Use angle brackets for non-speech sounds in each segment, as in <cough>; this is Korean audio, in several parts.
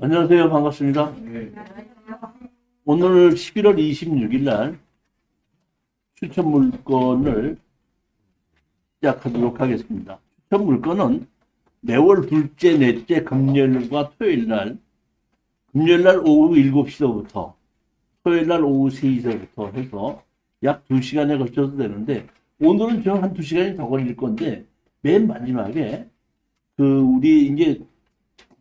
안녕하세요. 반갑습니다. 오늘 11월 26일 날 추천 물건을 시작하도록 하겠습니다. 추천 물건은 매월 둘째, 넷째 금요일과 토요일 날, 금요일 날 오후 7시서부터 토요일 날 오후 3시서부터 해서 약 2시간에 걸쳐서 되는데 오늘은 저 한 2시간이 더 걸릴 건데 맨 마지막에 그 우리 이제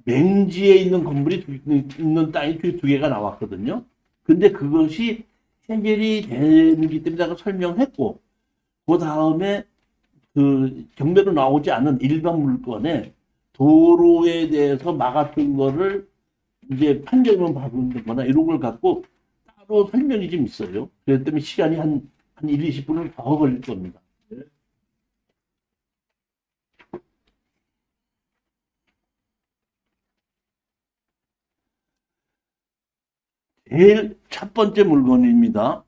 맹지에 있는 건물이 두- 있는 땅이 두, 두 개가 나왔거든요. 근데 그것이 해결이 되기 때문에 내가 설명했고, 그 다음에 그 경매로 나오지 않은 일반 물건에 도로에 대해서 막았던 거를 이제 판정을 받는 거나 이런 걸 갖고 따로 설명이 좀 있어요. 때문에 시간이 한, 한 1, 20분을 더 걸릴 겁니다. 제일 첫 번째 물건입니다.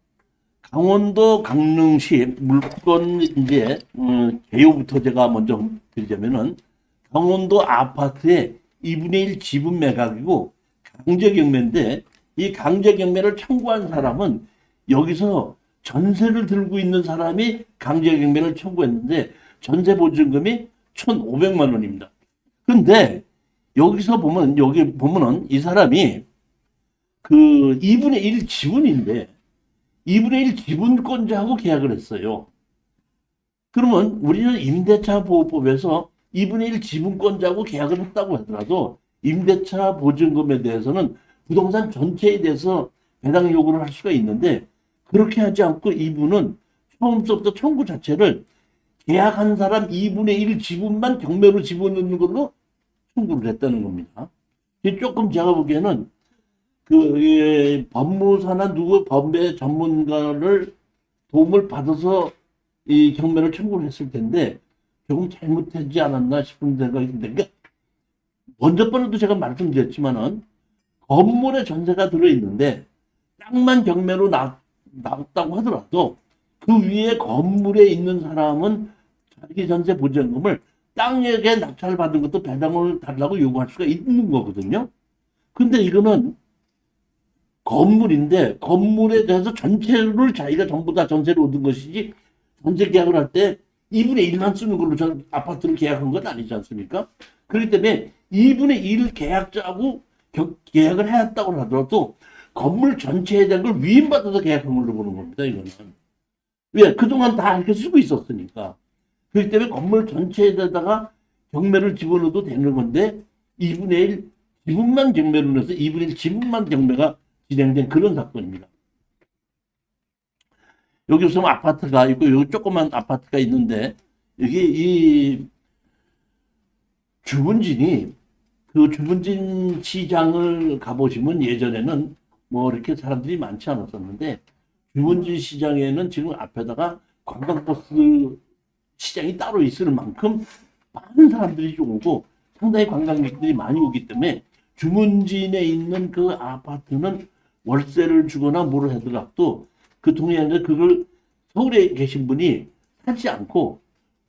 강원도 강릉시 물건 이제 어, 개요부터 제가 먼저 드리자면은 강원도 아파트의 2분의 1 지분 매각이고 강제 경매인데 이 강제 경매를 청구한 사람은 여기서 전세를 들고 있는 사람이 강제 경매를 청구했는데 전세 보증금이 1,500만 원입니다. 근데 여기서 보면 여기 보면은 이 사람이 그 2분의 1 지분인데 2분의 1 지분권자하고 계약을 했어요. 그러면 우리는 임대차 보호법에서 2분의 1 지분권자하고 계약을 했다고 하더라도 임대차 보증금에 대해서는 부동산 전체에 대해서 배당 요구를 할 수가 있는데 그렇게 하지 않고 이분은 처음부터 청구 자체를 계약한 사람 2분의 1 지분만 경매로 집어넣는 걸로 청구를 했다는 겁니다. 조금 제가 보기에는 그 예, 법무사나 누구 법의 전문가를 도움을 받아서 이 경매를 청구를 했을 텐데 조금 잘못하지 않았나 싶은 생각이 듭니다. 그러니까 먼저 번에도 제가 말씀드렸지만은 건물에 전세가 들어있는데 땅만 경매로 나, 나왔다고 하더라도 그 위에 건물에 있는 사람은 자기 전세 보전금을 땅에게 낙찰받은 것도 배당을 달라고 요구할 수가 있는 거거든요. 근데 이거는 건물인데 건물에 대해서 전체를 자기가 전부 다 전세를 얻은 것이지 전세 계약을 할 때 2분의 1만 쓰는 걸로 저 아파트를 계약한 건 아니지 않습니까? 그렇기 때문에 2분의 1 계약자하고 겨- 계약을 해왔다고 하더라도 건물 전체에 대한 걸 위임받아서 계약한 걸로 보는 겁니다, 이거는. 왜? 그동안 다 이렇게 쓰고 있었으니까. 그렇기 때문에 건물 전체에다가 경매를 집어넣어도 되는 건데 2분의 1 지분만 경매로 넣어서 2분의 1 지분만 경매가 진행된 그런 사건입니다. 여기 무슨 아파트가 있고 여기 조그만 아파트가 있는데 여기 이 주분진이 그 주분진 시장을 가보시면 예전에는 뭐 이렇게 사람들이 많지 않았었는데 주분진 시장에는 지금 앞에다가 관광버스 시장이 따로 있을 만큼 많은 사람들이 좀 오고 상당히 관광객들이 많이 오기 때문에 주문진에 있는 그 아파트는 월세를 주거나 뭐를 하더라도 그 동네에 그걸 서울에 계신 분이 사지 않고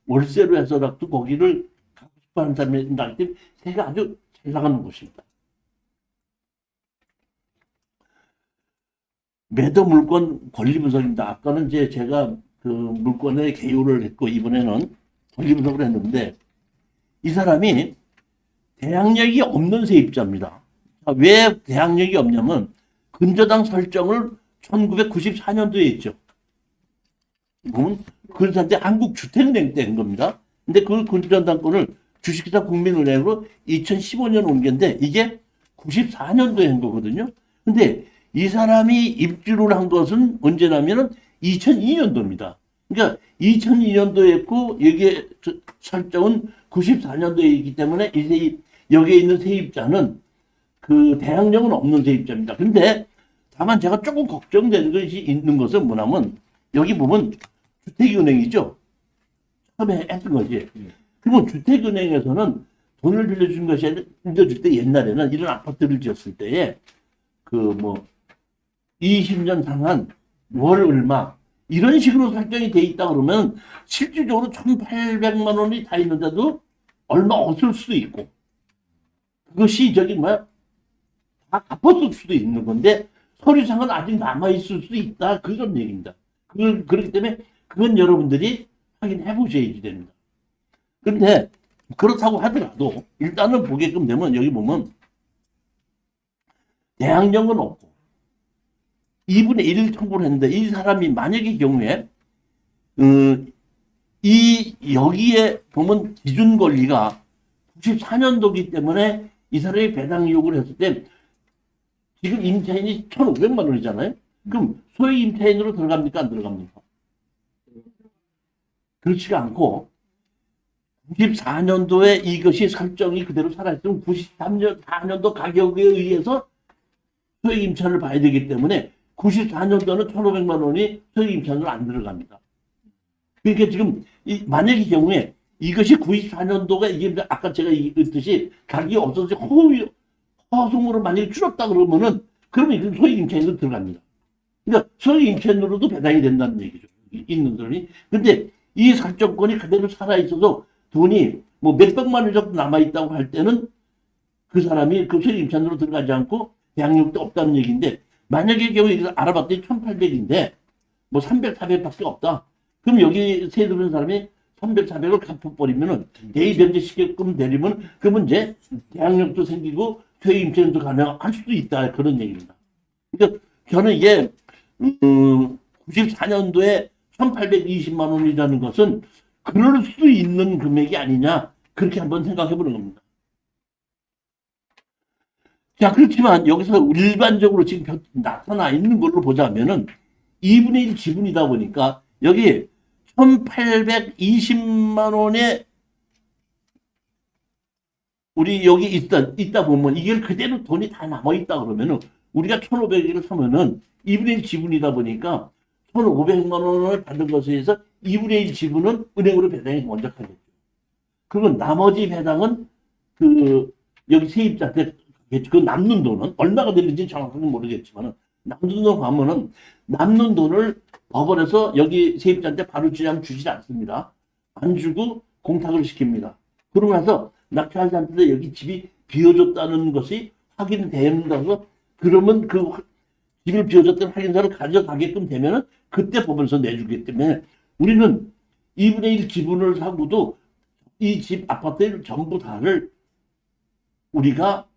월세로 해서라도 거기를 가고 싶어 하는 사람이 나기 때문에 새가 아주 잘 나가는 곳입니다. 매도 물건 권리 분석입니다. 아까는 이제 제가 그 물건에 개요를 했고 이번에는 권리 분석을 했는데 이 사람이 대항력이 없는 세입자입니다. 아, 왜 대항력이 없냐면 근저당 설정을 1994년도에 했죠. 보면 그런데 한국 주택은행 때 한 겁니다. 근데 그 근저당권을 주식회사 국민은행으로 2015년 옮겼는데 이게 94년도에 한 거거든요. 근데 이 사람이 입주를 한 것은 언제냐면은 2002년도입니다. 그러니까 2002년도에 했고 여기에 저- 설정은 94년도에 있기 때문에 이 세입, 여기에 있는 세입자는 그 대항력은 없는 세입자입니다. 근데 다만 제가 조금 걱정되는 것이 있는 것은 뭐냐면 여기 보면 주택은행이죠. 처음에 했던 거지. 그러면 주택은행에서는 돈을 빌려준 것이 아니라 빌려줄 때 옛날에는 이런 아파트를 지었을 때에 그 뭐 20년 상한 월 얼마 이런 식으로 설정이 돼 있다 그러면 실질적으로 1,800만 원이 다 있는데도 얼마 없을 수도 있고 그것이 저기 뭐야 다 갚았을 수도 있는 건데 서류상은 아직 남아 있을 수도 있다 그런 얘기입니다. 그 그렇기 때문에 그건 여러분들이 확인해 보셔야지 됩니다. 그런데 그렇다고 하더라도 일단은 보게끔 되면 여기 보면 대항력은 없고 2분의 1을 청구를 했는데 이 사람이 만약의 경우에 어, 이 여기에 보면 기준 권리가 94년도기 때문에 이 사람이 배당 요구를 했을 때 지금 임차인이 1,500만 원이잖아요. 그럼 소액 임차인으로 들어갑니까 안 들어갑니까? 그렇지가 않고 94년도에 이것이 설정이 그대로 살아있으면 93년 4년도 가격에 의해서 소액 임차를 봐야 되기 때문에 94년도는 1,500만 원이 소액 임차로 안 들어갑니다. 그러니까 지금 이 만약의 경우에 이것이 94년도가 이게 아까 제가 얘기했듯이 가격이 없어서 허, 허송으로 만약에 줄었다 그러면은 그러면 이건 소액 임차인으로 들어갑니다. 그러니까 소액 임차인으로도 배당이 된다는 얘기죠. 있는 돈이. 근데 이 설정권이 그대로 살아있어서 돈이 뭐 몇백만 원 정도 남아있다고 할 때는 그 사람이 그 소액 임차인으로 들어가지 않고 대항력도 없다는 얘기인데 만약의 경우에 이걸 알아봤더니 1800인데 뭐 300, 400밖에 없다. 그럼 여기 세들은 사람이 300, 400을 갚아버리면은 대의 변제시게끔 되려면 그러면 이제 대항력도 생기고 퇴 임차인도 가능할 수도 있다. 그런 얘기입니다. 그러니까 저는 이게 음, 94년도에 1820만 원이라는 것은 그럴 수 있는 금액이 아니냐 그렇게 한번 생각해 보는 겁니다. 자 그렇지만 여기서 일반적으로 지금 겨- 나타나 있는 걸로 보자면은 2분의 1 지분이다 보니까 여기 1820만 원에 우리 여기 있다, 있다 보면 이게 그대로 돈이 다 남아있다 그러면은 우리가 1,500을 사면은 2분의 1 지분이다 보니까 1,500만 원을 받은 것에 의해서 2분의 1 지분은 은행으로 배당이 먼저 가겠죠. 그리고 나머지 배당은 그 여기 세입자한테. 그 남는 돈은 얼마가 되는지 정확하게 모르겠지만 남는 돈 가면은 남는 돈을 법원에서 여기 세입자한테 바로 주장 주지 않습니다. 안 주고 공탁을 시킵니다. 그러고 나서 낙찰자한테 여기 집이 비어졌다는 것이 확인된다고 그러면 그 확- 집을 비워줬던 확인서를 가져가게끔 되면은 그때 법원에서 내주기 때문에 우리는 2분의 1 지분을 사고도 이 집 아파트를 전부 다를 우리가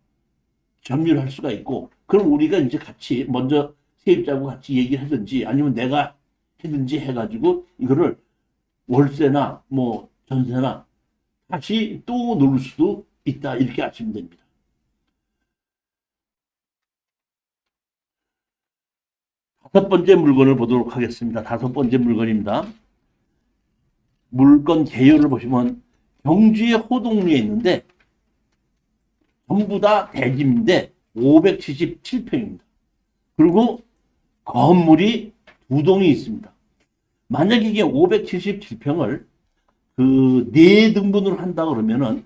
점유할 수가 있고 그럼 우리가 이제 같이 먼저 세입자하고 같이 얘기를 하든지 아니면 내가 하든지 해가지고 이거를 월세나 뭐 전세나 다시 또 놓을 수도 있다 이렇게 아시면 됩니다. 다섯 번째 물건을 보도록 하겠습니다. 다섯 번째 물건입니다. 물건 개요를 보시면 경주의 호동리에 있는데 전부 다 대지인데 577평입니다. 그리고 건물이 두 동이 있습니다. 만약에 이게 577평을 그 네 등분으로 한다 그러면은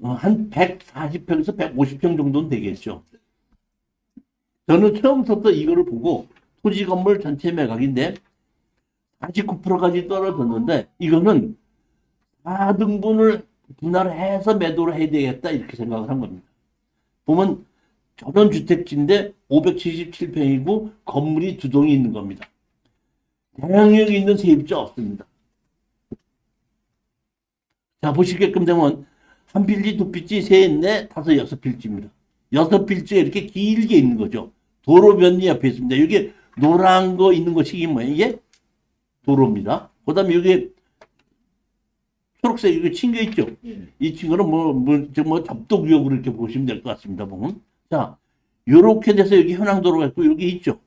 어, 한 140평에서 150평 정도는 되겠죠. 저는 처음부터 이거를 보고 토지 건물 전체 매각인데 49%까지 떨어졌는데 이거는 4등분을 분할해서 매도를 해야 되겠다 이렇게 생각을 한 겁니다. 보면 전원 주택지인데 577평이고 건물이 두 동이 있는 겁니다. 대항력이 있는 세입자 없습니다. 자 보시게끔 되면 한 필지, 두 필지, 셋, 넷, 다섯, 여섯 필지입니다. 여섯 필지가 이렇게 길게 있는 거죠. 도로변이 옆에 있습니다. 여기 노란 거 있는 것이 이게 뭐예요? 이게 도로입니다. 그 다음에 여기 초록색 이거 친겨 있죠? 이 친구는 뭐, 뭐, 저 뭐, 접독구역으로 이렇게 보시면 될 것 같습니다. 보면. 자, 요렇게 돼서 여기 현황도로가 있고, 여기 있죠?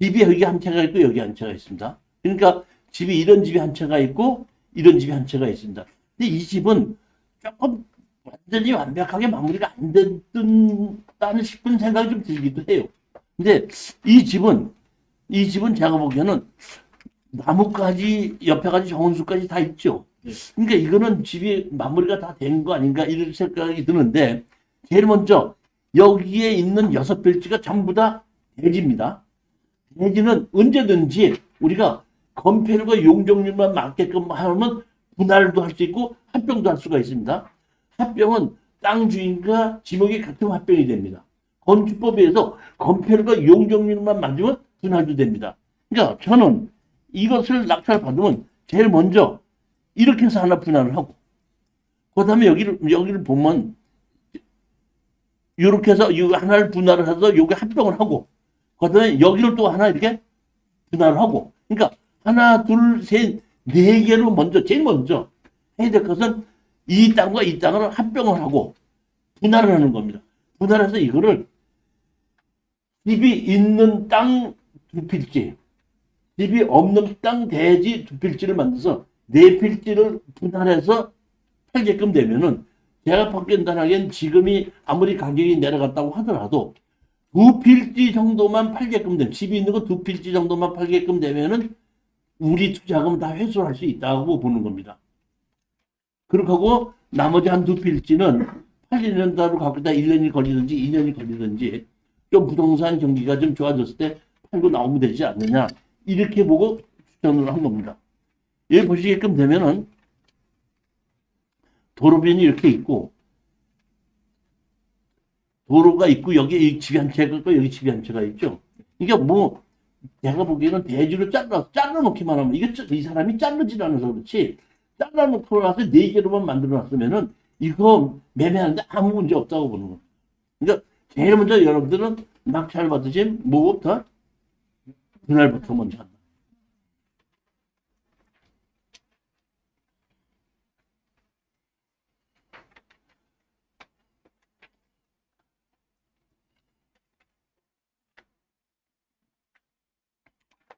집이 여기 한 채가 있고, 여기 한 채가 있습니다. 그러니까 집이 이런 집이 한 채가 있고, 이런 집이 한 채가 있습니다. 근데 이 집은 조금 완전히 완벽하게 마무리가 안 됐다는 싶은 생각이 좀 들기도 해요. 근데 이 집은, 이 집은 제가 보기에는 나무까지, 옆에까지 정원수까지 다 있죠. 그러니까 이거는 집이 마무리가 다 된 거 아닌가 이런 생각이 드는데 제일 먼저 여기에 있는 여섯 필지가 전부 다 대지입니다. 대지는 언제든지 우리가 건폐율과 용적률만 맞게끔 하면 분할도 할 수 있고 합병도 할 수가 있습니다. 합병은 땅 주인과 지목이 같은 합병이 됩니다. 건축법에 의해서 건폐율과 용적률만 맞으면 분할도 됩니다. 그러니까 저는 이것을 낙찰 받으면 제일 먼저 이렇게 해서 하나 분할을 하고 그 다음에 여기를 여기를 보면 이렇게 해서 이 하나를 분할을 해서 여기 합병을 하고 그 다음에 여기를 또 하나 이렇게 분할을 하고 그러니까 하나 둘셋 네 개로 먼저 제일 먼저 해야 될 것은 이 땅과 이 땅을 합병을 하고 분할을 하는 겁니다. 분할해서 이거를 집이 있는 땅 두 필지, 집이 없는 땅 대지 두 필지를 만들어서 네 필지를 분할해서 팔게끔 되면은 제가 판단하기엔 지금이 아무리 가격이 내려갔다고 하더라도 두 필지 정도만 팔게끔 되면 집이 있는 거 두 필지 정도만 팔게끔 되면은 우리 투자금 다 회수할 수 있다고 보는 겁니다. 그렇게 하고 나머지 한 두 필지는 팔리는 다로 갖고 있다 1년이 걸리든지 2년이 걸리든지 좀 부동산 경기가 좀 좋아졌을 때 팔고 나오면 되지 않느냐 이렇게 보고 추천을 한 겁니다. 여기 보시게끔 되면은 도로변이 이렇게 있고 도로가 있고 여기 이 집이 한 채가 있고 여기 집이 한 채가 있죠. 이게 뭐 내가 보기에는 대지로 잘라 잘라 놓기만 하면 이게 이 사람이 자르질 않아서 그렇지 잘라 놓고 나서 네 개로만 만들어 놨으면은 이거 매매하는데 아무 문제 없다고 보는 거예요. 그러니까 제일 먼저 여러분들은 낙찰 받으신 뭐부터 그날부터 먼저 한다.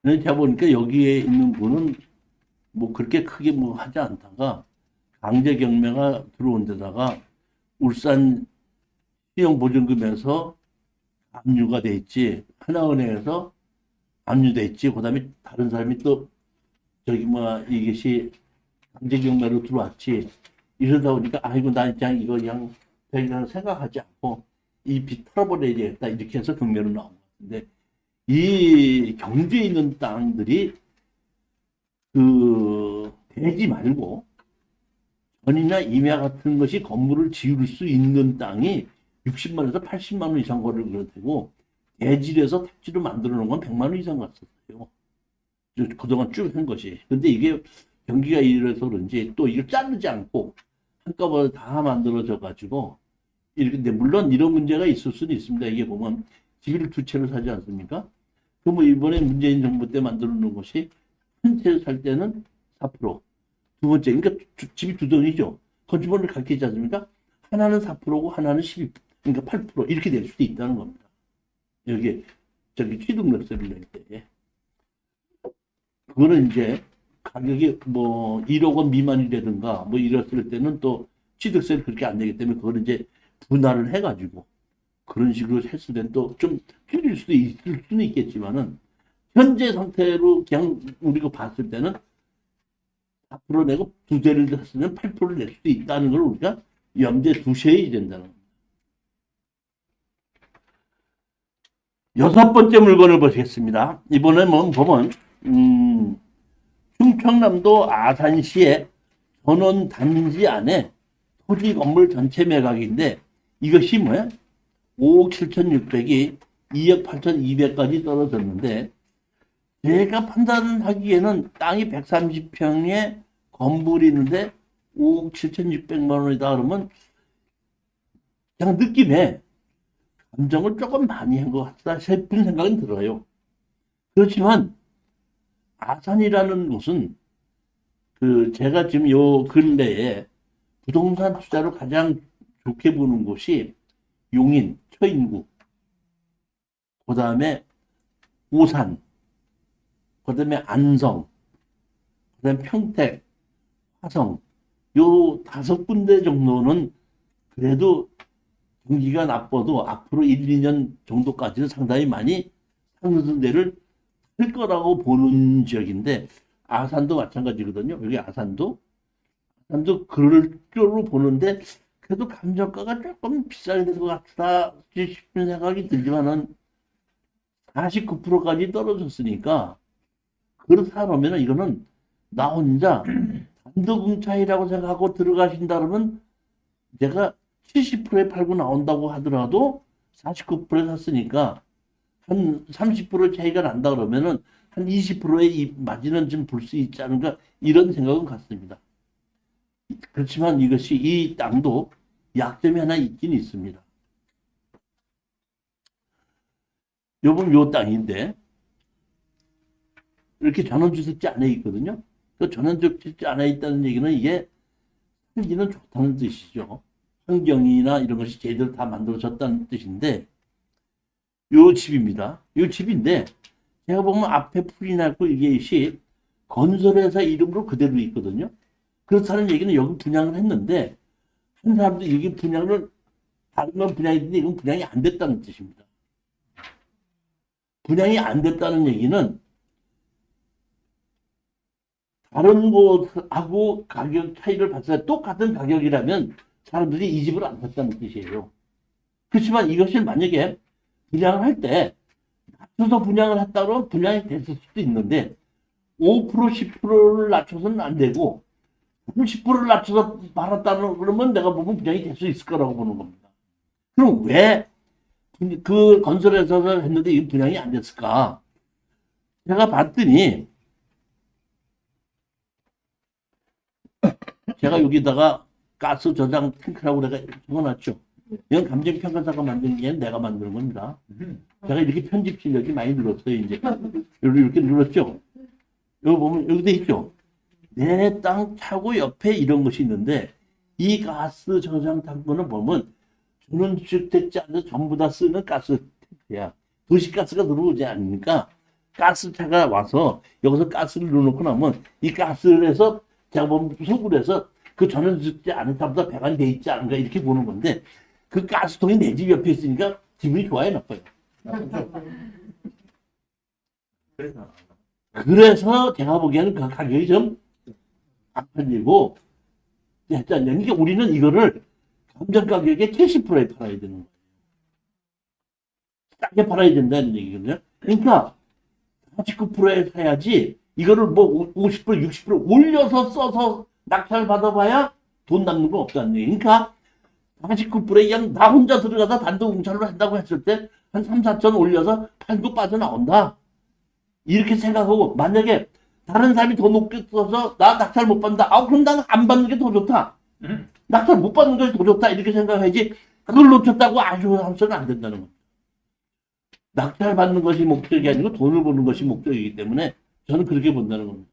제가 보니까 여기에 있는 분은 뭐 그렇게 크게 뭐 하지 않다가 강제 경매가 들어온 데다가 울산 시형 보증금에서 압류가 돼 있지 하나은행에서 압류돼 있지 그다음에 다른 사람이 또 저기 뭐 이것이 강제 경매로 들어왔지 이러다 보니까 아이고 나 그냥 이거 그냥 그냥 생각하지 않고 이 빚 털어버려야 겠다 이렇게 해서 경매로 나온 것 같은데 이 경주에 있는 땅들이 그 대지 말고 전이나 임야 같은 것이 건물을 지을 수 있는 땅이 60만 원에서 80만 원 이상 거를 그렇다고 대지에서 택지로 만들어 놓은 건 100만 원 이상 갔었어요. 저- 그동안 쭉 한 것이. 근데 이게 경기가 이래서 그런지 또 이걸 자르지 않고 한꺼번에 다 만들어져 가지고 이렇게 근데 물론 이런 문제가 있을 수는 있습니다. 이게 보면 집을 두 채를 사지 않습니까? 그뭐 이번에 문재인 정부 때 만들어 놓은 것이 한채살 때는 4%, 두 번째 그러니까 주- 집이 두 동이죠. 건축물을 가르치지 않습니까? 하나는 4%고 하나는 12, 그러니까 8% 이렇게 될 수도 있다는 겁니다. 여기 저기 취득세를 낼 때. 그거는 이제 가격이 뭐 1억 원 미만이라든가 뭐 이랬을 때는 또 취득세를 그렇게 안 내기 때문에 그거는 이제 분할을 해가지고 그런 식으로 했을 때는 또좀 틀릴 수도 있을 수는 있겠지만은 현재 상태로 그냥 우리가 봤을 때는 4% 내고 두 대를 했으면 8%를 낼 수도 있다는 걸 우리가 염두에 두셔야 된다는 겁니다. 여섯 번째 물건을 보시겠습니다. 이번에 뭐 보면 음, 충청남도 아산시의 전원 단지 안에 토지 건물 전체 매각인데 이것이 뭐야? 5억 7,600이 2억 8,200까지 떨어졌는데 제가 판단하기에는 땅이 130평에 건물이 있는데 5억 7,600만 원이다 그러면 그냥 느낌에 감정을 조금 많이 한 것 같다 싶은 생각은 들어요. 그렇지만 아산이라는 곳은 그 제가 지금 요 근래에 부동산 투자로 가장 좋게 보는 곳이 용인, 처인구, 그 다음에 오산, 그 다음에 안성, 그 다음에 평택, 화성, 요 다섯 군데 정도는 그래도 경기가 나빠도 앞으로 1, 2년 정도까지는 상당히 많이 상승세를 할 거라고 보는 지역인데 아산도 마찬가지거든요. 여기 아산도. 아산도 그럴 줄로 보는데 그래도 감정가가 조금 비싸게 될 것 같다 싶은 생각이 들지만은 49%까지 떨어졌으니까 그렇다 그러면 이거는 나 혼자 <clears throat> 단독응 차이라고 생각하고 들어가신다 그러면 내가 70%에 팔고 나온다고 하더라도 49%에 샀으니까 한 30% 차이가 난다 그러면은 한 20%의 이 마진은 좀 볼 수 있지 않은가 이런 생각은 같습니다. 그렇지만 이것이 이 땅도 약점이 하나 있긴 있습니다. 요번 요 땅인데 이렇게 전원주택지 안에 있거든요. 그 전원주택지 안에 있다는 얘기는 이게 살기는 좋다는 뜻이죠. 환경이나 이런 것이 제대로 다 만들어졌다는 뜻인데 요 집입니다. 요 집인데 제가 보면 앞에 풀이 났고 이게 시 건설회사 이름으로 그대로 있거든요. 그렇다는 얘기는 여기 분양을 했는데 한 사람도 여기 분양을 다른 건 분양이 됐는데 이건 분양이 안 됐다는 뜻입니다. 분양이 안 됐다는 얘기는 다른 곳하고 가격 차이를 봤을 때 똑같은 가격이라면 사람들이 이 집을 안 샀다는 뜻이에요. 그렇지만 이것을 만약에 분양을 할 때 낮춰서 분양을 했다 그러면 분양이 됐을 수도 있는데 5% 10%를 낮춰서는 안 되고 30%를 낮춰서 팔았다는 그러면 내가 보면 분양이 될 수 있을 거라고 보는 겁니다. 그럼 왜 그 건설회사를 했는데 이 분양이 안 됐을까? 제가 봤더니 제가 여기다가 가스 저장 탱크라고 내가 적어놨죠. 이건 감정평가사가 만든 게 내가 만드는 겁니다. 제가 이렇게 편집 실력이 많이 늘었어요, 이제. 여기 이렇게 늘었죠? 여기 보면, 여기 돼 있죠? 내 땅 차고 옆에 이런 것이 있는데, 이 가스 저장 탱크는 보면, 주는 주택지 안에서 전부 다 쓰는 가스 탱크야. 도시가스가 들어오지 않으니까, 가스차가 와서, 여기서 가스를 넣어놓고 나면, 이 가스를 해서, 제가 보면 속을 해서, 그 전원 주택지 안에 다보다 배관이 돼 있지 않은가, 이렇게 보는 건데, 그 가스통이 내 집 옆에 있으니까 기분이 좋아요, 나빠요? 그래서 제가 보기에는 그 가격이 좀 안 팔리고, 일단, 그러니까 우리는 이거를 감정 가격의 70%에 팔아야 되는 거예요. 싸게 팔아야 된다는 얘기거든요. 그러니까, 49%에 사야지, 이거를 뭐 50%, 60% 올려서 써서 낙찰 받아봐야 돈 남는 거 없다는 얘기. 그러니까, 49%에 그냥 나 혼자 들어가서 단독 응찰로 한다고 했을 때, 한 3, 4천 올려서 팔고 빠져나온다. 이렇게 생각하고 만약에 다른 사람이 더 높게 써서 나 낙찰 못 받는다. 아 그럼 나는 안 받는 게 더 좋다. 음. 낙찰 못 받는 것이 더 좋다. 이렇게 생각해야지 그걸 놓쳤다고 아쉬워하면서는 안 된다는 겁니다. 낙찰 받는 것이 목적이 아니고 돈을 버는 것이 목적이기 때문에 저는 그렇게 본다는 겁니다.